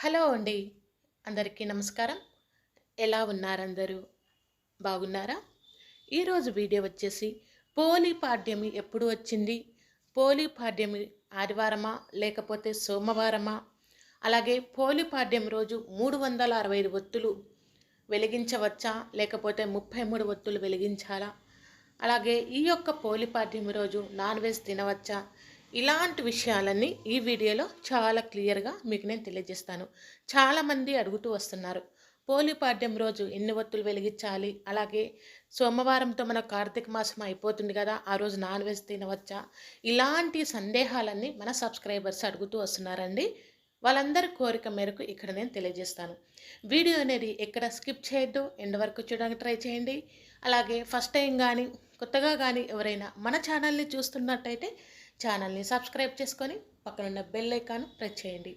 Hello అండి. అందరికీ నమస్కారం. ఎలా ఉన్నారందరూ బాగున్నారా? ఈరోజు వీడియో వచ్చేసి పోలీ పాడ్యమి ఎప్పుడు వచ్చింది? పోలీ పాడ్యమి ఆదివారమా? లేకపోతే సోమవారమా? అలాగే పోలీ పాడ్యం రోజు మూడు వందల అరవై ఐదు ఒత్తులు వెలిగించవచ్చా? లేకపోతే ముప్పై మూడు ఒత్తులు వెలిగించాలా? అలాగే ఈ యొక్క పోలిపాడ్యం రోజు నాన్ వెజ్ తినవచ్చా? ఇలాంటి విషయాలన్నీ ఈ వీడియోలో చాలా క్లియర్గా మీకు నేను తెలియజేస్తాను. చాలామంది అడుగుతూ వస్తున్నారు పోలిపాడ్యం రోజు ఎన్ని ఒత్తులు వెలిగించాలి? అలాగే సోమవారంతో మన కార్తీక మాసం అయిపోతుంది కదా ఆ రోజు నాన్ వెజ్ తినవచ్చా? ఇలాంటి సందేహాలన్నీ మన సబ్స్క్రైబర్స్ అడుగుతూ వస్తున్నారండి. వాళ్ళందరి కోరిక మేరకు ఇక్కడ నేను తెలియజేస్తాను. వీడియో అనేది ఎక్కడ స్కిప్ చేయొద్దు ఎండ్ వరకు చూడడానికి ట్రై చేయండి. అలాగే ఫస్ట్ టైం కానీ కొత్తగా కానీ ఎవరైనా మన ఛానల్ని చూస్తున్నట్టయితే ఛానల్ని సబ్స్క్రైబ్ చేసుకొని పక్కనున్న బెల్ ఐకాన్ ప్రెస్ చేయండి.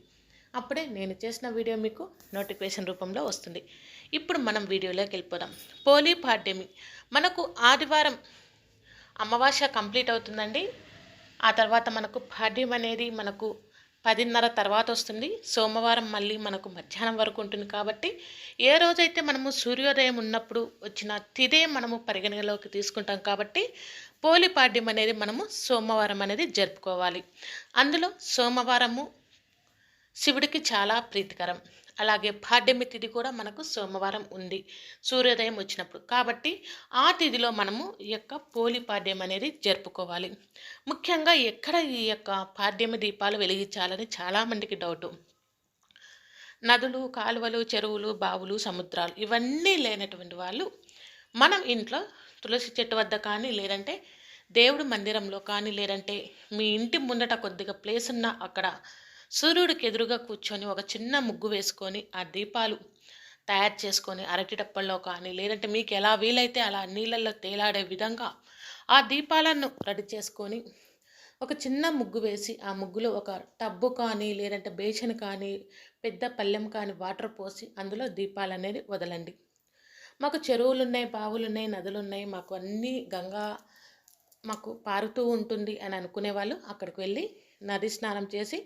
అప్పుడే నేను చేసిన వీడియో మీకు నోటిఫికేషన్ రూపంలో వస్తుంది. ఇప్పుడు మనం వీడియోలోకి వెళ్ళిపోదాం. పోలీ పాడ్యమి. మనకు ఆదివారం అమావాస్య కంప్లీట్ అవుతుందండి. ఆ తర్వాత మనకు పాడ్యం అనేది మనకు పదిన్నర తర్వాత వస్తుంది. సోమవారం మళ్ళీ మనకు మధ్యాహ్నం వరకు ఉంటుంది కాబట్టి ఏ రోజైతే మనము సూర్యోదయం ఉన్నప్పుడు వచ్చిన తిదే మనము పరిగణలోకి తీసుకుంటాం కాబట్టి పోలిపాడ్యం అనేది మనము సోమవారం అనేది జరుపుకోవాలి. అందులో సోమవారము శివుడికి చాలా ప్రీతికరం. అలాగే పాడ్యమి తిథి కూడా మనకు సోమవారం ఉంది. సూర్యోదయం వచ్చినప్పుడు. కాబట్టి ఆ తిథిలో మనము ఈ యొక్క పోలి పాడ్యం అనేది జరుపుకోవాలి. ముఖ్యంగా ఎక్కడ ఈ యొక్క పాడ్యమి దీపాలు వెలిగించాలని చాలామందికి డౌటు. నదులు కాలువలు చెరువులు బావులు సముద్రాలు ఇవన్నీ లేనటువంటి వాళ్ళు మనం ఇంట్లో తులసి చెట్టు వద్ద కానీ లేదంటే దేవుడి మందిరంలో కానీ లేదంటే మీ ఇంటి ముందట కొద్దిగా ప్లేస్ ఉన్న అక్కడ సూర్యుడికి ఎదురుగా కూర్చొని ఒక చిన్న ముగ్గు వేసుకొని ఆ దీపాలు తయారు చేసుకొని అరటి డప్పల్లో కానీ లేదంటే మీకు ఎలా వీలైతే అలా నీళ్ళల్లో తేలాడే విధంగా ఆ దీపాలను రెడీ చేసుకొని ఒక చిన్న ముగ్గు వేసి ఆ ముగ్గులో ఒక టబ్బు కానీ లేదంటే బేషన్ కానీ పెద్ద పళ్ళెం కానీ వాటర్ పోసి అందులో దీపాలు అనేది వదలండి. మాకు చెరువులు ఉన్నాయి బావులు ఉన్నాయి నదులు ఉన్నాయి మాకు అన్నీ గంగా మాకు పారుతూ ఉంటుంది అని అనుకునే వాళ్ళు అక్కడికి వెళ్ళి నది స్నానం చేసి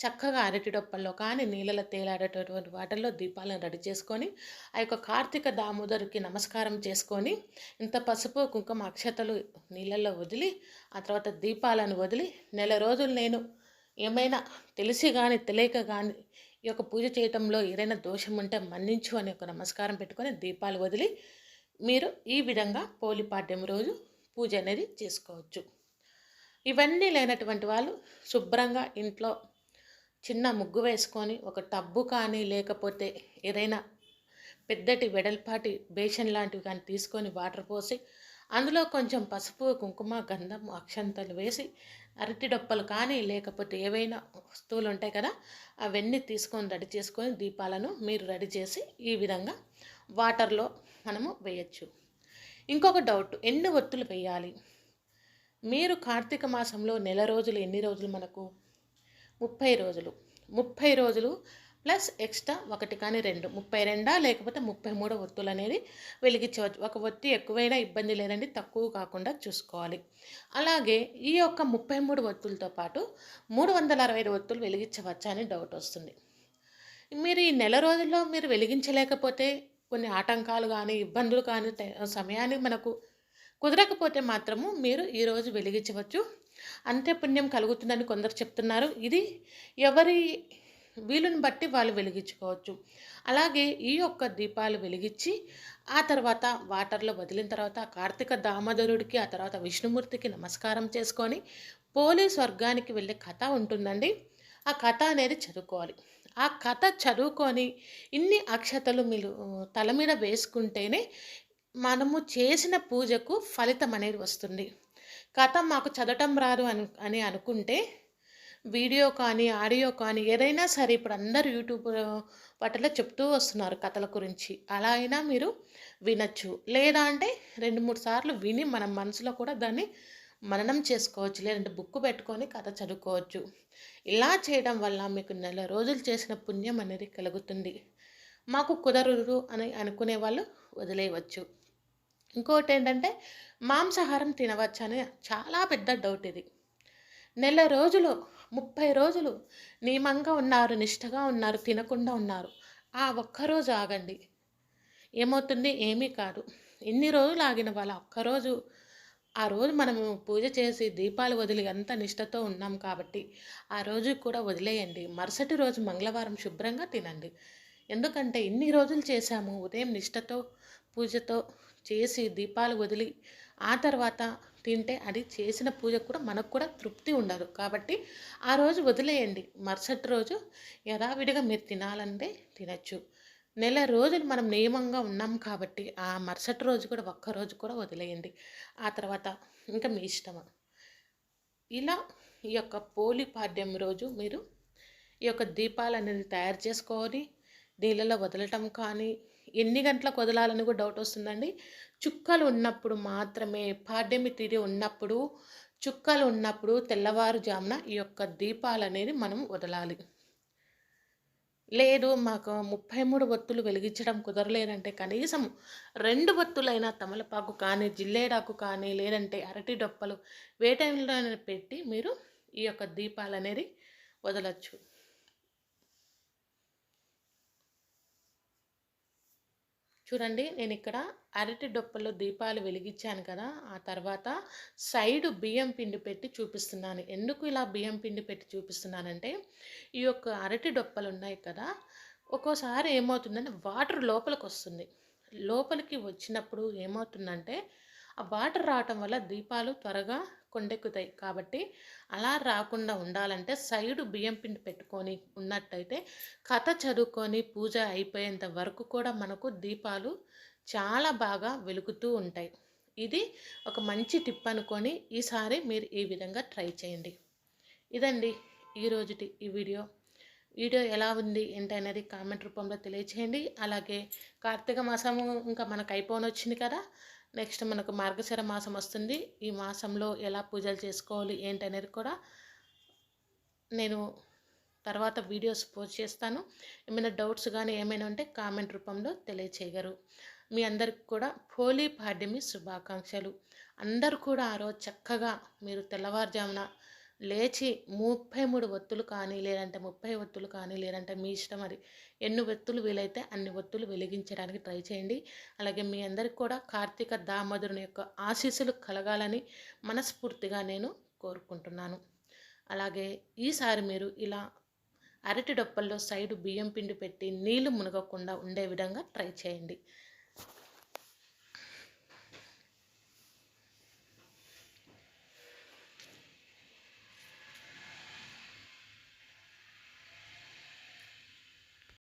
చక్కగా అరటిడొప్పల్లో కానీ నీళ్ళలో తేలాడేటటువంటి వాటర్లో దీపాలను రెడీ చేసుకొని ఆ యొక్క కార్తీక దామోదరుకి నమస్కారం చేసుకొని ఇంత పసుపు కుంకుమ అక్షతలు నీళ్ళల్లో వదిలి ఆ తర్వాత దీపాలను వదిలి నెల రోజులు నేను ఏమైనా తెలిసి కానీ తెలియక కానీ ఈ యొక్క పూజ చేయటంలో ఏదైనా దోషం ఉంటే మన్నించు అని ఒక నమస్కారం పెట్టుకొని దీపాలు వదిలి మీరు ఈ విధంగా పోలిపాడ్యం రోజు పూజ అనేది చేసుకోవచ్చు. ఇవన్నీ లేనటువంటి వాళ్ళు శుభ్రంగా ఇంట్లో చిన్న ముగ్గు వేసుకొని ఒక టబ్బు కానీ లేకపోతే ఏదైనా పెద్దటి వెడల్పాటి బేషన్ లాంటివి కానీ తీసుకొని వాటర్ పోసి అందులో కొంచెం పసుపు కుంకుమ గంధం అక్షంతలు వేసి అరటి డొప్పలు కానీ లేకపోతే ఏవైనా వస్తువులు ఉంటాయి కదా అవన్నీ తీసుకొని రెడీ చేసుకొని దీపాలను మీరు రెడీ చేసి ఈ విధంగా వాటర్లో మనము వేయచ్చు. ఇంకొక డౌట్ ఎన్ని ఒత్తులు వేయాలి? మీరు కార్తీక మాసంలో నెల రోజులు ఎన్ని రోజులు? మనకు ముప్పై రోజులు. ముప్పై రోజులు ప్లస్ ఎక్స్ట్రా ఒకటి కానీ రెండు. ముప్పై రెండా లేకపోతే ముప్పై మూడో ఒత్తులు అనేది వెలిగించవచ్చు. ఒక ఒత్తి ఎక్కువైనా ఇబ్బంది లేదండి. తక్కువ కాకుండా చూసుకోవాలి. అలాగే ఈ యొక్క ముప్పై మూడు ఒత్తులతో పాటు మూడు వందల అరవై ఐదు ఒత్తులు వెలిగించవచ్చా అని డౌట్ వస్తుంది. మీరు ఈ నెల రోజుల్లో మీరు వెలిగించలేకపోతే కొన్ని ఆటంకాలు కానీ ఇబ్బందులు కానీ సమయానికి మనకు కుదరకపోతే మాత్రము మీరు ఈరోజు వెలిగించవచ్చు. అంతే పుణ్యం కలుగుతుందని కొందరు చెప్తున్నారు. ఇది ఎవరి వీలుని బట్టి వాళ్ళు వెలిగించుకోవచ్చు. అలాగే ఈ యొక్క దీపాలు వెలిగించి ఆ తర్వాత వాటర్లో వదిలిన తర్వాత కార్తీక దామోదరుడికి ఆ తర్వాత విష్ణుమూర్తికి నమస్కారం చేసుకొని పోలీస్ వర్గానికి వెళ్ళే కథ ఉంటుందండి. ఆ కథ అనేది చదువుకోవాలి. ఆ కథ చదువుకొని ఇన్ని అక్షతలు మీరు తల మీద వేసుకుంటేనే మనము చేసిన పూజకు ఫలితం అనేది వస్తుంది. కథ మాకు చదవటం రాదు అని అని అనుకుంటే వీడియో కానీ ఆడియో కానీ ఏదైనా సరే ఇప్పుడు అందరు యూట్యూబ్ వాటిలో చెప్తూ వస్తున్నారు కథల గురించి. అలా అయినా మీరు వినొచ్చు. లేదా అంటే రెండు మూడు సార్లు విని మన మనసులో కూడా దాన్ని మననం చేసుకోవచ్చు. లేదంటే బుక్ పెట్టుకొని కథ చదువుకోవచ్చు. ఇలా చేయడం వల్ల మీకు నెల రోజులు చేసిన పుణ్యం అనేది కలుగుతుంది. మాకు కుదరదు అని అనుకునే వాళ్ళు వదిలేయవచ్చు. ఇంకోటి ఏంటంటే మాంసాహారం తినవచ్చు అని చాలా పెద్ద డౌట్ ఇది. నెల రోజులు ముప్పై రోజులు నియమంగా ఉన్నారు నిష్టగా ఉన్నారు తినకుండా ఉన్నారు. ఆ ఒక్కరోజు ఆగండి. ఏమవుతుంది? ఏమీ కాదు. ఎన్ని రోజులు ఆగిన వాళ్ళ ఒక్కరోజు ఆ రోజు మనము పూజ చేసి దీపాలు వదిలి అంత నిష్టతో ఉన్నాం కాబట్టి ఆ రోజు కూడా వదిలేయండి. మరుసటి రోజు మంగళవారం శుభ్రంగా తినండి. ఎందుకంటే ఇన్ని రోజులు చేశాము ఉదయం నిష్టతో పూజతో చేసి దీపాలు వదిలి ఆ తర్వాత తింటే అది చేసిన పూజ కూడా మనకు కూడా తృప్తి ఉండదు. కాబట్టి ఆ రోజు వదిలేయండి. మరుసటి రోజు యథావిడిగా మీరు తినాలంటే తినచ్చు. నెల రోజులు మనం నియమంగా ఉన్నాం కాబట్టి ఆ మరుసటి రోజు కూడా ఒక్క రోజు కూడా వదిలేయండి. ఆ తర్వాత ఇంకా మీ ఇష్టం ఇలా ఈ యొక్క పోలి పాడ్యం రోజు మీరు ఈ యొక్క దీపాలు అనేది తయారు చేసుకొని నీళ్ళలో వదలటం కానీ ఎన్ని గంటలకు వదలాలని కూడా డౌట్ వస్తుందండి. చుక్కలు ఉన్నప్పుడు మాత్రమే పాడ్యమి తిరిగి ఉన్నప్పుడు చుక్కలు ఉన్నప్పుడు తెల్లవారుజామున ఈ యొక్క దీపాలు అనేది మనం వదలాలి. లేదు మాకు ముప్పై మూడు ఒత్తులు వెలిగించడం కుదరలేదంటే కనీసం రెండు ఒత్తులైనా తమలపాకు కానీ జిల్లేడాకు కానీ లేదంటే అరటి డొప్పలు వేటైలో పెట్టి మీరు ఈ యొక్క దీపాలు అనేది వదలచ్చు. చూడండి నేను ఇక్కడ అరటి డొప్పల్లో దీపాలు వెలిగించాను కదా ఆ తర్వాత సైడు బియ్యం పిండి పెట్టి చూపిస్తున్నాను. ఎందుకు ఇలా బియ్యం పిండి పెట్టి చూపిస్తున్నానంటే ఈ యొక్క అరటి డొప్పలు ఉన్నాయి కదా ఒక్కోసారి ఏమవుతుందంటే వాటర్ లోపలికి వస్తుంది లోపలికి వచ్చినప్పుడు ఏమవుతుందంటే ఆ వాటర్ రావటం వల్ల దీపాలు త్వరగా కొండెక్కుతాయి. కాబట్టి అలా రాకుండా ఉండాలంటే సైడు బియ్యం పిండి పెట్టుకొని ఉన్నట్టయితే కథ చదువుకొని పూజ అయిపోయేంత వరకు కూడా మనకు దీపాలు చాలా బాగా వెలుగుతూ ఉంటాయి. ఇది ఒక మంచి టిప్ అనుకొని ఈసారి మీరు ఈ విధంగా ట్రై చేయండి. ఇదండి ఈరోజుటి ఈ వీడియో. వీడియో ఎలా ఉంది ఏంటనేది కామెంట్ రూపంలో తెలియచేయండి. అలాగే కార్తీక మాసము ఇంకా మనకు అయిపోని వచ్చింది కదా నెక్స్ట్ మనకు మార్గశిర మాసం వస్తుంది. ఈ మాసంలో ఎలా పూజలు చేసుకోవాలి ఏంటనేది కూడా నేను తర్వాత వీడియోస్ పోస్ట్ చేస్తాను. ఏమైనా డౌట్స్ కానీ ఏమైనా ఉంటే కామెంట్ రూపంలో తెలియచేయగలరు. మీ అందరికి కూడా హోలీ పాడ్యమి శుభాకాంక్షలు. అందరూ కూడా ఆ రోజు చక్కగా మీరు తెల్లవారుజామున లేచి ముప్పై మూడు ఒత్తులు కానీ లేదంటే ముప్పై ఒత్తులు కానీ లేదంటే మీ ఇష్టం అది ఎన్ని ఒత్తులు వీలైతే అన్ని ఒత్తులు వెలిగించడానికి ట్రై చేయండి. అలాగే మీ అందరికి కూడా కార్తీక దామోదరుని యొక్క ఆశీస్సులు కలగాలని మనస్ఫూర్తిగా నేను కోరుకుంటున్నాను. అలాగే ఈసారి మీరు ఇలా అరటి డొప్పల్లో సైడు బియ్యం పిండి పెట్టి నీళ్ళు మునగకుండా ఉండే విధంగా ట్రై చేయండి.